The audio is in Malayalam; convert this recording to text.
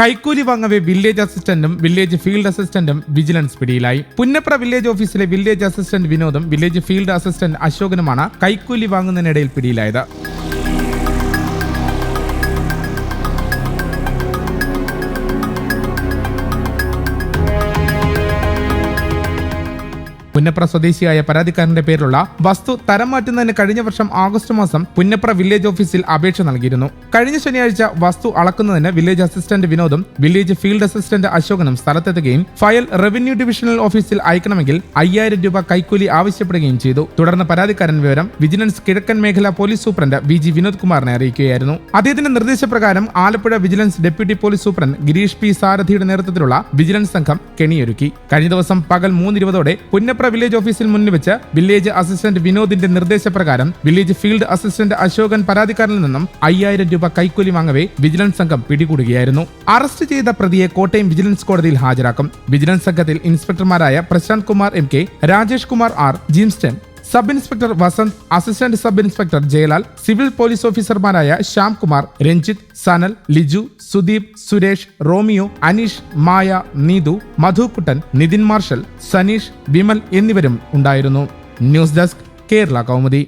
കൈക്കൂലി വാങ്ങവെ വില്ലേജ് അസിസ്റ്റന്റും വില്ലേജ് ഫീൽഡ് അസിസ്റ്റന്റും വിജിലൻസ് പിടിയിലായി. പുന്നപ്ര വില്ലേജ് ഓഫീസിലെ വില്ലേജ് അസിസ്റ്റന്റ് വിനോദും വില്ലേജ് ഫീൽഡ് അസിസ്റ്റന്റ് അശോകനുമാണ് കൈക്കൂലി വാങ്ങുന്നതിനിടയിൽ പിടിയിലായത്. പുന്നപ്ര സ്വദേശിയായ പരാതിക്കാരന്റെ പേരിലുള്ള വസ്തു തരം മാറ്റുന്നതിന് കഴിഞ്ഞ വർഷം ആഗസ്റ്റ് മാസം പുന്നപ്ര വില്ലേജ് ഓഫീസിൽ അപേക്ഷ നൽകിയിരുന്നു. കഴിഞ്ഞ ശനിയാഴ്ച വസ്തു അളക്കുന്നതിന് വില്ലേജ് അസിസ്റ്റന്റ് വിനോദും വില്ലേജ് ഫീൽഡ് അസിസ്റ്റന്റ് അശോകനും സ്ഥലത്തെത്തുകയും ഫയൽ റവന്യൂ ഡിവിഷണൽ ഓഫീസിൽ അയക്കണമെങ്കിൽ അയ്യായിരം രൂപ കൈക്കൂലി ആവശ്യപ്പെടുകയും ചെയ്തു. തുടർന്ന് പരാതിക്കാരൻ വിവരം വിജിലൻസ് കിഴക്കൻ മേഖല police superintendent V G Vinod കുമാറിനെ അറിയിക്കുകയായിരുന്നു. അദ്ദേഹത്തിന്റെ നിർദ്ദേശപ്രകാരം Alappuzha vigilance deputy police superintendent Girish P സാരഥിയുടെ നേതൃത്വത്തിലുള്ള വിജിലൻസ് സംഘം കെണിയൊരുക്കി. കഴിഞ്ഞ ദിവസം പകൽ മൂന്നിരുപതോടെ പുന്നപ്ര വില്ലേജ് ഓഫീസിൽ മുന്നിൽ വെച്ച് വില്ലേജ് അസിസ്റ്റന്റ് വിനോദിന്റെ നിർദ്ദേശപ്രകാരം വില്ലേജ് ഫീൽഡ് അസിസ്റ്റന്റ് അശോകൻ പരാതിക്കാരനിൽ നിന്നും അയ്യായിരം രൂപ കൈക്കൂലി വാങ്ങവേ വിജിലൻസ് സംഘം പിടികൂടുകയായിരുന്നു. അറസ്റ്റ് ചെയ്ത പ്രതിയെ കോട്ടയം വിജിലൻസ് കോടതിയിൽ ഹാജരാക്കും. വിജിലൻസ് സംഘത്തിൽ ഇൻസ്പെക്ടർമാരായ Prashanth Kumar M K Rajesh Kumar R Jimston sub inspector Vasanth assistant sub inspector Jayalal civil police ഓഫീസർമാരായ ശ്യാം കുമാർ രഞ്ജിത്ത് സനൽ ലിജു സുദീപ് സുരേഷ് റോമിയോ അനീഷ് മായ നീതു മധുക്കുട്ടൻ നിതിൻ മാർഷൽ സനീഷ് വിമൽ എന്നിവരും ഉണ്ടായിരുന്നു. News desk Kerala Kaumudi.